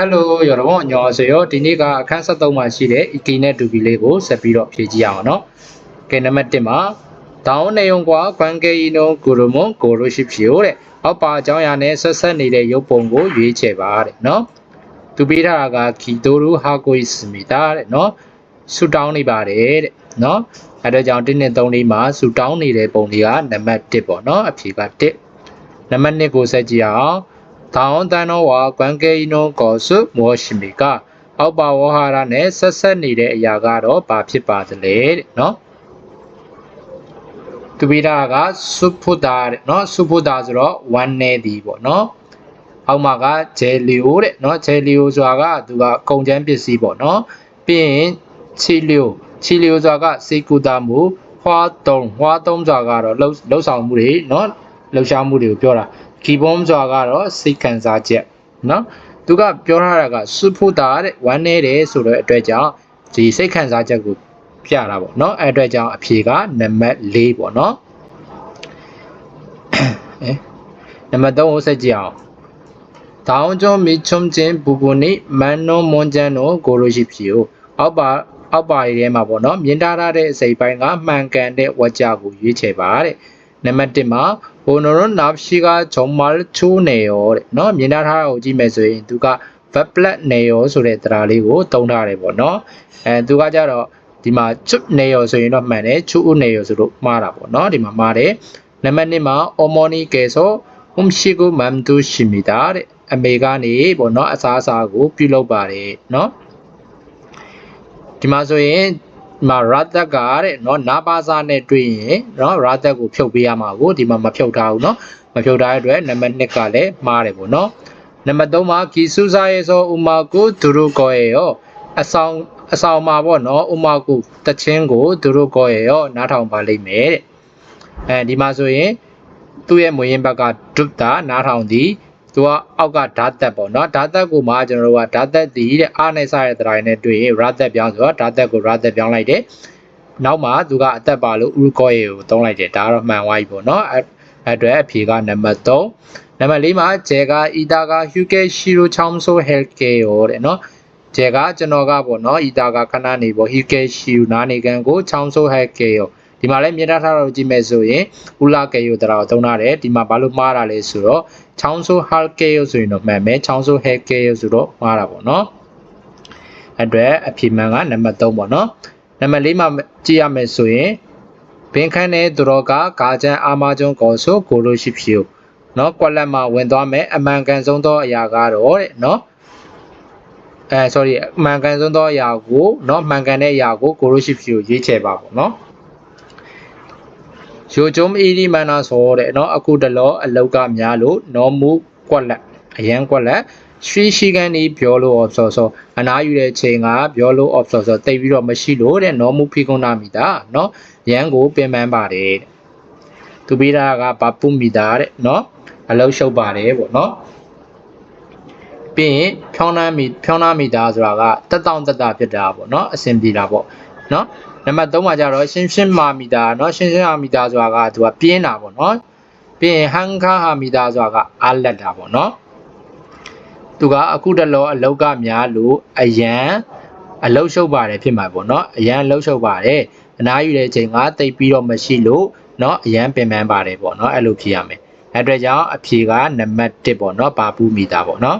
Hello ရောတော့ညောဆိုရောဒီနေ့ကအခန်း73မှာရှိတဲ့ EK နဲ့ 2B လေးကိုဆက်ပြီးတော့ဖြည့်ကြည့်အောင်เนาะ။ကဲနံပါတ်1မှာတောင်းနေုံကွာကွမ်ကေအီနိုဂူရမွန်ဂိုရိုရှိဖြိုတဲ့။အောက်ပါအကြောင်းအရာနဲ့ဆက်ဆက်နေတဲ့ရုပ်ပုံကိုရွေးချယ်ပါတဲ့เนาะ။သူပေးထားတာကခီတိုရူဟာကိုစမီတာတဲ့เนาะ။ဆူတောင်းနေပါတယ်တဲ့เนาะ။အဲဒါကြောင့်1နဲ့3လေးမှာဆူတောင်းနေတဲ့ပုံတွေကနံပါတ်1ပေါ့เนาะ။အဖြေက1။နံပါတ်2ကိုဆက်ကြည့်အောင်။ တောင်းတန်တော်ဝါကွမ်ကေယီနိုကောဆုမောရှိမီကအောက်ပါဝဟာရနဲ့ဆက်ဆက်နေတဲ့အရာကတော့ဘာဖြစ်ပါသလဲတဲ့နော်သူပိဒါကစုဖုတာတဲ့နော်စုဖုတာဆိုတော့1နေသည်ပေါ့နော်အောက်မှာကဂျယ်လီယိုတဲ့နော်ဂျယ်လီယိုဆိုတာကသူကကုန်ကျန်းပစ္စည်းပေါ့နော်ပြီးရင်ချီလီယိုချီလီယိုဆိုတာကစေကူတာမှုဟွာတုံဟွာတုံဆိုတာကတော့လှုပ်လှုပ်ဆောင်မှုတွေနော်လှုပ်ရှားမှုတွေကိုပြောတာ ကီဘုံဆိုတာကတော့စိတ်ခံစားချက်နော်သူကပြောထားတာကစုဖို့တာတဲ့ဝမ်းနေတယ်ဆိုတော့အတွက်ကြောင့်ဒီစိတ်ခံစားချက်ကိုပြတာပေါ့နော်အဲ့အတွက်ကြောင့်အဖြေကနံပါတ်၄ပေါ့နော်အဲနံပါတ်3ကိုဆက်ကြည့်အောင်တောင်းကျုံမိချုံချင်းဘူဘူနိမန်နိုမွန်ကျန်နိုကိုလိုရှိဖြီကိုအောက်ပါအောက်ပါရီထဲမှာပေါ့နော်မြင်ထားတဲ့အစိပ်ပိုင်းကမှန်ကန်တဲ့ဝကြကိုရွေးချယ်ပါတဲ့နံပါတ်1မှာ 오늘은 날씨가 정말 추우네요 တဲ့เนาะမြင်ထားတာကိုကြည့်မယ်ဆိုရင်သူက weblet နေရောဆိုတဲ့တရားလေးကိုတုံးထားတယ်ပေါ့เนาะအဲသူကကြတော့ဒီမှာချွတ်နေရောဆိုရင်တော့မှန်တယ်ချူဦးနေရောဆိုလို့မှားတာပေါ့เนาะဒီမှာမှားတယ်နံပါတ်2မှာ 어머니 께서 음식을 만드십니다 တဲ့အမေကနေပေါ့เนาะအစားအစာကိုပြုလုပ်ပါတယ်เนาะဒီမှာဆိုရင်ဒီ မှာရာသက်ကတဲ့เนาะနာပါစာနဲ့တွေ့ရင်เนาะရာသက်ကိုဖြုတ်ပေးရမှာကိုဒီမှာမဖြုတ်ထားဘူးเนาะမဖြုတ်ထားတဲ့အတွက်နံပါတ်2ကလည်းမှားတယ်ပေါ့เนาะနံပါတ်3မှာကီဆူစာရေဆိုဥမာကိုဒုရုကောရေရောအဆောင်အဆောင်မှာပေါ့เนาะဥမာကိုတချင်းကိုဒုရုကောရေရောနားထောင်ပါလိမ့်မယ်တဲ့အဲဒီမှာဆိုရင်သူ့ရဲ့မွေးရင်ဘက်ကဒုတာနားထောင်သည် သူကအောက်ကဓာတ်သက်ပေါ့နော်ဓာတ်သက်ကိုမှကျွန်တော်တို့ကဓာတ်သက်တည်တဲ့အားနဲ့စတဲ့တိုင်းနဲ့တွေ့ရင်ရာသက်ပြောင်းဆိုတော့ဓာတ်သက်ကိုရာသက်ပြောင်းလိုက်တယ်နောက်မှသူကအသက်ပါလို့ဥရကောရေကိုသုံးလိုက်တယ်ဒါကတော့မှန်သွားပြီပေါ့နော်အဲ့အတွက်အဖြေကနံပါတ်3နံပါတ်4မှာဂျေကအီတာကဟျူကေရှီရိုချောင်းဆိုဟဲကေရောတဲ့နော်ဂျေကကျွန်တော်ကပေါ့နော်အီတာကခဏနေပေါ့ဟျူကေရှီရိုနာနေကန်ကိုချောင်းဆိုဟဲကေရော ဒီမှာလည်းမြင်ထားတာတော့ကြည့်မယ်ဆိုရင်ဥလာကေယိုတရာကိုသုံးထားတယ်ဒီမှာဘာလို့မှားတာလဲဆိုတော့ချောင်းဆိုးဟာကေယိုဆိုရင်တော့မှန်မယ်ချောင်းဆိုးဟဲကေယိုဆိုတော့မှားတာပေါ့နော်အတွက်အဖြေမှန်ကနံပါတ်3ပေါ့နော်နံပါတ်4မှာကြည့်ရမယ်ဆိုရင်ဘင်ခန်းနဲ့သူတော်ကဂါချန်အာမာကျွန်းကောဆိုကိုလိုရှိဖြူနော်ကွက်လက်မှာဝင်သွားမယ်အမှန်ကန်ဆုံးသောအရာကတော့တဲ့နော်အဲ sorry အမှန်ကန်ဆုံးသောအရာကိုနော်မှန်ကန်တဲ့အရာကိုကိုလိုရှိဖြူရွေးချယ်ပါပေါ့နော် นาะရိုကျုံအီဒီမန်နာဆိုတဲ့เนาะအခုတလောအလောက်ကများလို့နော်မူကွက်လက်အရန်ကွက်လက်ရွှေရှိကန်ဒီပြောလို့ obso ဆိုအနာယူတဲ့ချိန်ကပြောလို့ obso ဆိုတိတ်ပြီးတော့မရှိလို့တဲ့နော်မူဖိကုန်းနာမီတာเนาะရန်ကိုပင်ပန်းပါတယ်တဲ့သူပေးတာကဘာပုမီတာတဲ့เนาะအလောက်ရှုပ်ပါတယ်ပေါ့เนาะပြီးရင်ဖြောင်းနှမ်းမီဖြောင်းနှမ်းမီတာဆိုတာကတက်တောင့်တက်တာဖြစ်တာပေါ့เนาะအဆင်ပြေတာပေါ့เนาะ နံပါတ်3မှာကျတော့ရှင်းရှင်းမာမီတာเนาะရှင်းရှင်းမာမီတာဆိုတာကသူကပြင်းတာပေါ့เนาะပြီးရင်ဟန်ခါဟာမီတာဆိုတာကအားလက်တာပေါ့เนาะသူကအခုတလောအလောက်ကများလို့အရန်အလောက်ရှုပ်ပါတယ်ဖြစ်မှာပေါ့เนาะအရန်အလောက်ရှုပ်ပါတယ်အနားယူတဲ့အချိန်ကတိတ်ပြီးတော့မရှိလို့เนาะအရန်ပင်ပန်းပါတယ်ပေါ့เนาะအဲ့လိုဖြေရမယ်အဲ့အတွက်ကြောင့်အဖြေကနံပါတ်1ပေါ့เนาะပါပူမီတာပေါ့เนาะ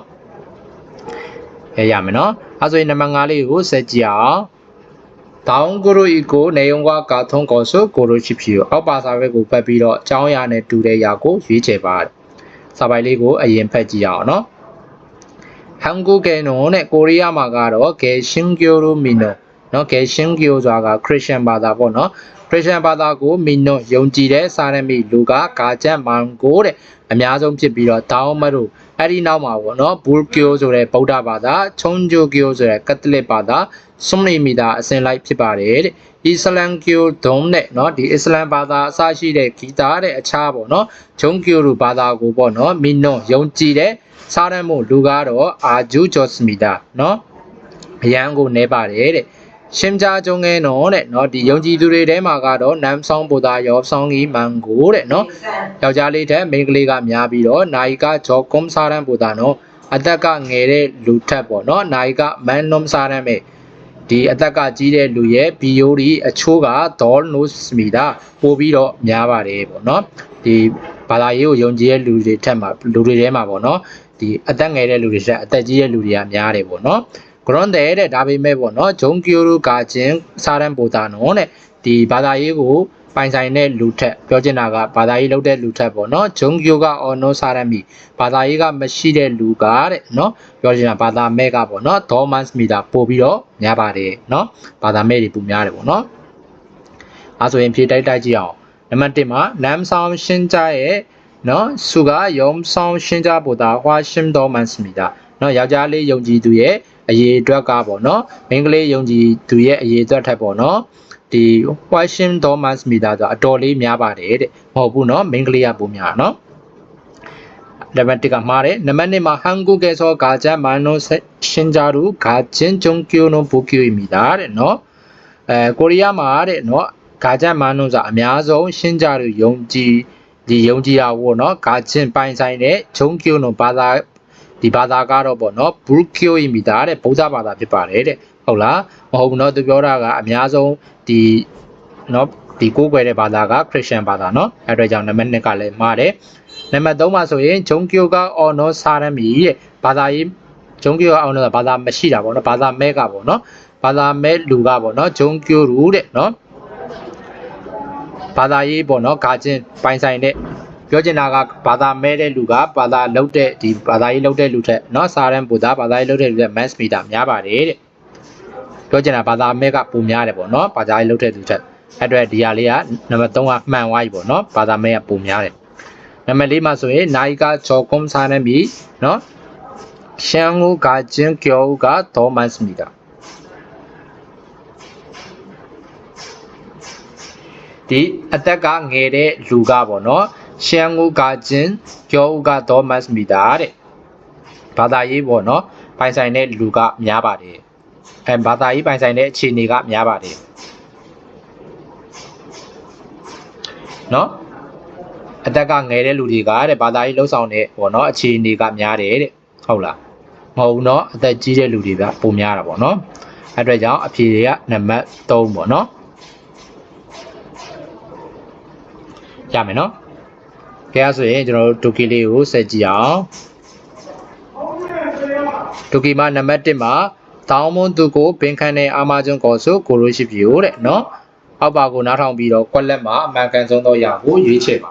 ရရမယ်เนาะအဲဆိုရင်နံပါတ်5လေးကိုဆက်ကြည့်အောင် 다음 그룹 있고 내용과 같은 것을 고르십시 오. 아빠사회 고백비로 정야네 둘레야고 위제 발. 사발리고 아이엠페지야 노. 한국의 노네 코리아 마가로 개신교로 민 노. နော်ကဲရှင်ကီယိုဆိုတာကခရစ်ယာန်ဘာသာပေါ့နော် ခရစ်ယာန်ဘာသာကိုမိနွတ်ယုံကြည်တဲ့စာရမီလူကဂါဂျန်မန်ကိုတဲ့အများဆုံးဖြစ်ပြီးတော့ဒါအောင်မတို့အဲ့ဒီနောက်မှာပေါ့နော်ဘူကီယိုဆိုတဲ့ဗုဒ္ဓဘာသာချုံဂျိုကီယိုဆိုတဲ့ကက်သလစ်ဘာသာစွန်နီမီတာအစဉ်လိုက်ဖြစ်ပါတယ်တဲ့အစ္စလမ်ကီယိုဒုံနဲ့နော်ဒီအစ္စလမ်ဘာသာအစရှိတဲ့ဂီတာတဲ့အခြားပေါ့နော်ဂျုံကီယိုလူဘာသာကိုပေါ့နော်မိနွတ်ယုံကြည်တဲ့စာရမို့လူကတော့အာဂျူဂျော့စမီတာနော်အရန်ကိုနေပါတယ်တဲ့ ရှင်းကြကြုံငဲနော်တဲ့နော်ဒီယုံကြည်သူတွေထဲမှာကတော့နမ်ဆောင်ဘုရားရောဆောင်ကြီးမန်ကိုတဲ့နော်ယောက်ျားလေးတဲ့မိန်းကလေးကများပြီးတော့နာယီကဂျော်ကွန်ဆာရန်ဘုရားနော်အသက်ကငယ်တဲ့လူထက်ပေါ့နော်နာယီကမန်နုံဆာရန်ပဲဒီအသက်ကကြီးတဲ့လူရဲ့ဘီယိုဒီအချိုးကဒေါ်နိုစမီတာပို့ပြီးတော့များပါတယ်ပေါ့နော်ဒီဘာသာရေးကိုယုံကြည်တဲ့လူတွေထက်မှာလူတွေထဲမှာပေါ့နော်ဒီအသက်ငယ်တဲ့လူတွေထက်အသက်ကြီးတဲ့လူတွေကများတယ်ပေါ့နော် ဂရွန်တဲ့တဲ့ဒါပေမဲ့ပေါ့နော်ဂျုံကီယိုရူကာချင်းစားရန်ပိုတာနော်တဲ့ဒီဘာသာရေးကိုပိုင်ဆိုင်တဲ့လူထက်ပြောချင်တာကဘာသာရေးလုပ်တဲ့လူထက်ပေါ့နော်ဂျုံကီယိုကအော်နိုစားရမီဘာသာရေးကမရှိတဲ့လူကတဲ့နော်ပြောချင်တာဘာသာမဲ့ကပေါ့နော်ဒေါ်မန်စမီတာပို့ပြီးတော့များပါတယ်နော်ဘာသာမဲ့တွေပိုများတယ်ပေါ့နော်အဲဆိုရင်ဖြေတိုက်တိုက်ကြည့်အောင်နံပါတ်1မှာနမ်ဆောင်ရှင်းကြရဲ့နော်စုကယုံဆောင်ရှင်းကြပိုတာဟွာရှင်းတော်မန်စမီတာနော်ယောက်ျားလေးယုံကြည်သူရဲ့ အရေအတွက်ကပေါ့နော်မိန်းကလေးယုံကြည်သူရဲ့အရေအတွက်ထက်ပေါ့နော်ဒီ Washington Thomas meter ဆိုတာအတော်လေးများပါတယ်တဲ့မဟုတ်ဘူးเนาะမိန်းကလေးကပုံများเนาะနံပါတ်1ကမှားတယ်နံပါတ်2မှာဟန်ဂုကေဆောဂါဂျန်မန်နိုရှင်ဂျာရူဂါဂျင်ဂျုံကီယိုနိုဘူကီယိုမီတာတဲ့เนาะအဲကိုရီးယားမှာတဲ့เนาะဂါဂျန်မန်နိုဆိုတာအများဆုံးရှင်ဂျာရူယုံကြည်ဒီယုံကြည်ရဖို့เนาะဂါဂျင်ပိုင်ဆိုင်တဲ့ဂျုံကီယိုနိုဘာသာ ဒီဘာသာကတော့ပေါ့နော်ဘူကျိုဤမိတာတဲ့ဗုဒ္ဓဘာသာဖြစ်ပါတယ်တဲ့ဟုတ်လားမဟုတ်ဘူးเนาะသူပြောတာကအများဆုံးဒီเนาะဒီကိုးကွယ်တဲ့ဘာသာကခရစ်ယာန်ဘာသာเนาะအဲအတွက်ကြောင့်နံပါတ်2ကလည်းမှားတယ်နံပါတ်3မှာဆိုရင်ဂျုံကျိုကအော်နော်စာရမီတဲ့ဘာသာရေးဂျုံကျိုကအော်နော်ဘာသာမရှိတာပေါ့နော်ဘာသာမဲကပေါ့နော်ဘာသာမဲလူကပေါ့နော်ဂျုံကျိုရူတဲ့နော်ဘာသာရေးပေါ့နော်ဂါချင်းပိုင်ဆိုင်တဲ့ ပြောချင်တာကဘာသာမဲတဲ့လူကဘာသာလုတ်တဲ့ဒီဘာသာရေးလုတ်တဲ့လူထက်เนาะစာရန်ပူသားဘာသာရေးလုတ်တဲ့လူထက် mass meter များပါတယ်တဲ့ပြောချင်တာဘာသာမဲကပုံများတယ်ပေါ့เนาะဘာသာရေးလုတ်တဲ့လူထက်အဲ့အတွက်ဒီဟာလေးကနံပါတ်3ကမှန်သွားပြီပေါ့เนาะဘာသာမဲကပုံများတယ်နံပါတ်4မှာဆိုရင်နာယီကချောကုန်းစားနေပြီเนาะရှန်ကိုကကျင်းကျော်ကတော့ mass meter ဒီအသက်ကငယ်တဲ့လူကပေါ့နော် ရှန်ငူကချင်းကျောဦးကတော့မတ်မီတာတဲ့ဘာသာရေးပေါ့နော်ပိုင်ဆိုင်တဲ့လူကများပါတယ်အဲဘာသာရေးပိုင်ဆိုင်တဲ့အခြေအနေကများပါတယ်နော်အသက်ကငယ်တဲ့လူတွေကတဲ့ဘာသာရေးလှုပ်ဆောင်တဲ့ပေါ့နော်အခြေအနေကများတယ်တဲ့ဟုတ်လားမဟုတ်ဘူးเนาะအသက်ကြီးတဲ့လူတွေကပုံများတာပေါ့နော်အဲ့အတွက်ကြောင့်အဖြေတွေကနံပါတ်3ပေါ့နော်ရမယ် နော်ကဲအဲ့ဆိုရင်ကျွန်တော်တို့တူကီလေးကိုဆက်ကြည့်အောင်တူကီမှာနံပါတ်1မှာတောင်းမွန်သူကိုပင်ခန့်တဲ့အာမကျွန်းကော်ဆိုကိုလိုရှိပြီတဲ့နော်အောက်ပါကိုနားထောင်ပြီးတော့ကွက်လက်မှာအမှန်ကန်ဆုံးသောအရာကိုရွေးချယ်ပါ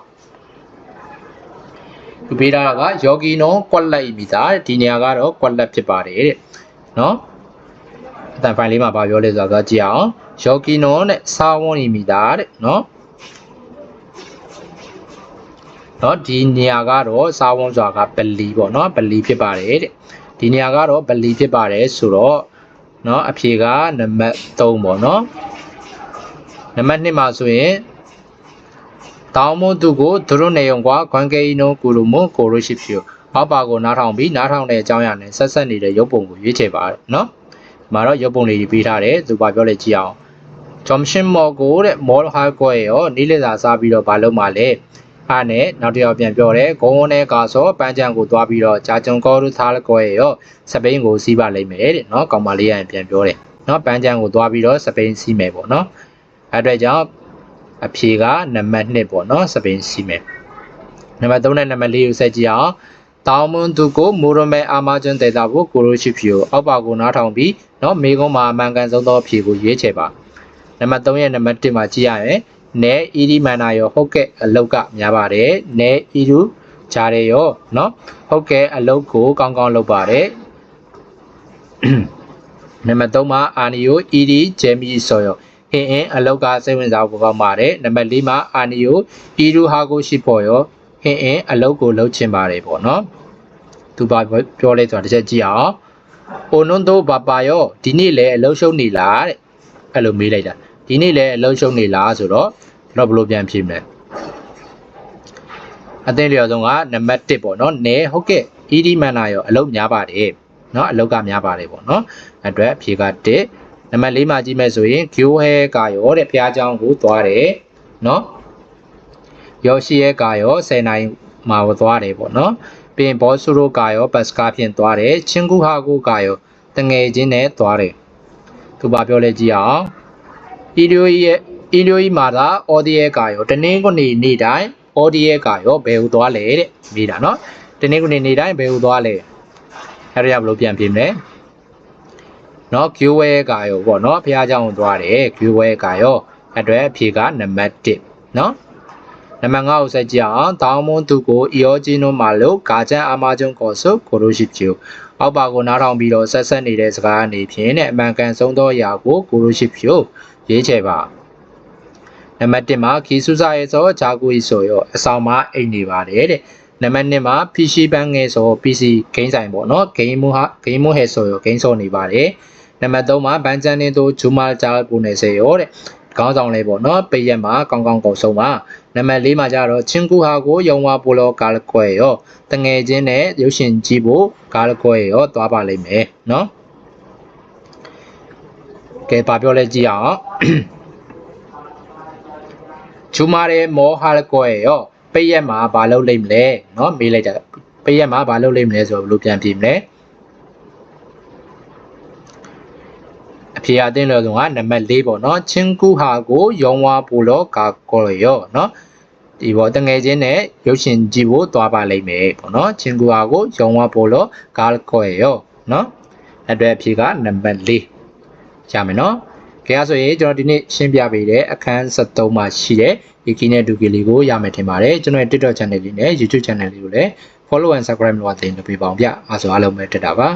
ဒီပေးတာကယောဂီနောကွက်လက်ဤမိသားဒီနေရာကတော့ကွက်လက်ဖြစ်ပါတယ်တဲ့နော်အတန်ဖိုင်လေးမှာဗာပြောလဲဆိုတော့ကြည့်အောင်ယောဂီနောနဲ့စာဝွန်ဤမိသားတဲ့နော် နော်ဒီနေရာကတော့စာဝန်းစွာကပလီပေါ့နော်ပလီဖြစ်ပါတယ်တဲ့ဒီနေရာကတော့ပလီဖြစ်ပါတယ်ဆိုတော့နော်အဖြေကနံပါတ်3ပေါ့နော်နံပါတ်2မှာဆိုရင်တောင်းမသူကိုသူတို့နေုံကွာခွန်ကေအီနိုကူလိုမကိုရိုရှိဖြူအောက်ပါကိုနားထောင်ပြီးနားထောင်တဲ့အကြောင်းအရာနဲ့ဆက်ဆက်နေတဲ့ရုပ်ပုံကိုရွေးချယ်ပါနော်ဒီမှာတော့ရုပ်ပုံလေးပေးထားတယ်သူပါပြောလိုက်ကြည့်အောင်ဂျုံရှင်မော်ကိုတဲ့မော်ဟာကွဲရောနီးလေသာစားပြီးတော့ဘာလုပ်မှလဲ အားနဲ့နောက်တစ်ယောက်ပြန်ပြောတယ်ဂုံဝန်းနဲ့ကာဆောပန်းချံကိုသွားပြီးတော့ဂျာဂျွန်ကောတို့သားလကောရဲ့ရောစပိန်ကိုစီးပါလိမ့်မယ်တဲ့နော်ကောင်မလေးရန်ပြန်ပြောတယ်နော်ပန်းချံကိုသွားပြီးတော့စပိန်စီးမယ်ပေါ့နော်အဲ့အတွက်ကြောင့်အဖြေကနံပါတ်1ပေါ့နော်စပိန်စီးမယ်နံပါတ်3နဲ့နံပါတ်4ကိုဆက်ကြည့်အောင်တောင်မွန်သူကိုမိုရမဲအာမဂျွန်ဒေတာဖို့ကိုရိုရှိဖြူအောက်ပါကိုနားထောင်ပြီးနော်မေကုန်းမှာအမှန်ကန်ဆုံးသောအဖြေကိုရွေးချယ်ပါနံပါတ်3ရဲ့နံပါတ်1မှာကြည့်ရရင် နဲအီဒီမန်နာရောဟုတ်ကဲ့အလုတ်ကများပါတယ်နဲအီဒူဂျားရရောเนาะဟုတ်ကဲ့အလုတ်ကိုကောင်းကောင်းလုပ်ပါတယ်နံပါတ်3မှာအာနီယိုအီဒီဂျယ်မီဆိုရောဟင်းအင်းအလုတ်ကစိတ်ဝင်စားဖို့ကောင်းပါတယ်နံပါတ်4မှာအာနီယိုအီဒူဟာကိုရှိဖို့ရောဟင်းအင်းအလုတ်ကိုလှုပ်ချင်ပါတယ်ပေါ့เนาะသူပါပြောလဲဆိုတာတစ်ချက်ကြည့်အောင်အိုနွန်တိုဘာပါယောဒီနေ့လဲအလုတ်ရှုံးနေလားတဲ့အဲ့လိုမေးလိုက်တာ ဒီနေ့လဲအလုံးရှုံနေလားဆိုတော့တော့ဘလို့ပြန်ဖြေမလဲအသင်းလျော်ဆုံးကနံပါတ်1ပေါ့နော်နဲဟုတ်ကဲ့ ED မန်နာရောအလုံးများပါတယ်နော်အလုံးကများပါတယ်ပေါ့နော်အတွက်ဖြေက1နံပါတ်4မှာကြည့်မယ်ဆိုရင် Gyo He ကရောတဲ့ဖျားเจ้าကိုသွားတယ်နော်ရောရှိရဲ့ကရော10နိုင်မှာသွားတယ်ပေါ့နော် ပင်ဘောစုရိုကရောဘတ်စကားဖြင့်သွားတယ်ချင်းကူဟာကိုကရောတငယ်ချင်းနဲ့သွားတယ်သူဘာပြောလဲကြည့်အောင် အီလီယိုရဲ့အီလီယိုကြီးမှာသာအော်ဒီရဲ့ကရောတနင်္ဂနွေနေ့တိုင်းအော်ဒီရဲ့ကရောဘယ်ဟူသွားလဲတဲ့မိတာနော်တနင်္ဂနွေနေ့တိုင်းဘယ်ဟူသွားလဲအဲ့ဒါကြောင့်ဘယ်လိုပြန်ပြင်မလဲနော် Q ဝဲကရောပေါ့နော်ဖះเจ้าကိုသွားတယ် Q ဝဲကရောအတွက်အဖြေကနံပါတ်1နော် နံပါတ်5ကိုဆက်ကြည့်အောင်တောင်းမွန်သူကိုအီယောဂျီနိုမာလို့ဂါချန်အာမာဂျွန်ကောဆုကိုရိုရှိဖြူအောက်ပါကိုနားထောင်ပြီးတော့ဆက်ဆက်နေတဲ့စကားအနေဖြင့်နဲ့အမှန်ကန်ဆုံးသောအရာကိုကိုရိုရှိဖြူ ရေးချယ်ပါနံပါတ်1မှာခီဆူစာရဲ့ဆိုဂျာကူဤဆိုရောအဆောင်မှာအိတ်နေပါတယ်တဲ့နံပါတ်2မှာ PC ဘန်းငယ်ဆို PC ဂိမ်းဆိုင်ပေါ့နော်ဂိမ်းမူဟာဂိမ်းမူဟဲဆိုရောဂိမ်းဆောနေပါတယ်နံပါတ်3မှာဘန်ချန်နေတို့ဂျူမာဂျာပူနေစေရောတဲ့ခေါင်းဆောင်လေးပေါ့နော်ပိရက်မှာကောင်းကောင်းကုန်ဆုံးပါနံပါတ်4မှာကျတော့ချင်းကူဟာကိုယုံဝါပိုလောကာလကွဲရောတငယ်ချင်းနဲ့ရုပ်ရှင်ကြည့်ဖို့ကာလကွဲရောသွားပါလိမ့်မယ်နော် ကဲပါပြောလဲကြည့်အောင်ချူမာရဲမောဟာလကွဲရောပိရက်မှာဘာလုပ်လိမ့်မလဲနော်မေးလိုက်တာပိရက်မှာဘာလုပ်လိမ့်မလဲဆိုတော့ဘယ်လိုပြန်ပြင်မလဲအဖြေအတင်းလို့ဆုံးကနံပါတ်၄ပေါ့နော်ချင်းကူဟာကိုယုံဝါပူလောကာကောရောနော်ဒီပေါ်တငယ်ချင်းနဲ့ရုပ်ရှင်ကြည့်ဖို့သွားပါလိမ့်မယ်ပေါ့နော်ချင်းကူဟာကိုယုံဝါပူလောကာကောရောနော်အဲ့အတွက်အဖြေကနံပါတ်၄ ရမယ်နော်ကြရဆိုရင်ကျွန်တော်ဒီနေ့ရှင်းပြပေးတဲ့အခန်း73မှာရှိတဲ့ဒီကီနဲ့ဒူကီလေးကိုရမယ်ထင်ပါတယ်ကျွန်တော်ရဲ့ TikTok channel လေးနဲ့ YouTube channel လေးကိုလည်း follow and subscribe လုပ်ပါသေးတယ်ပြပါအောင်ဗျအားဆိုအားလုံးပဲတက်တာပါ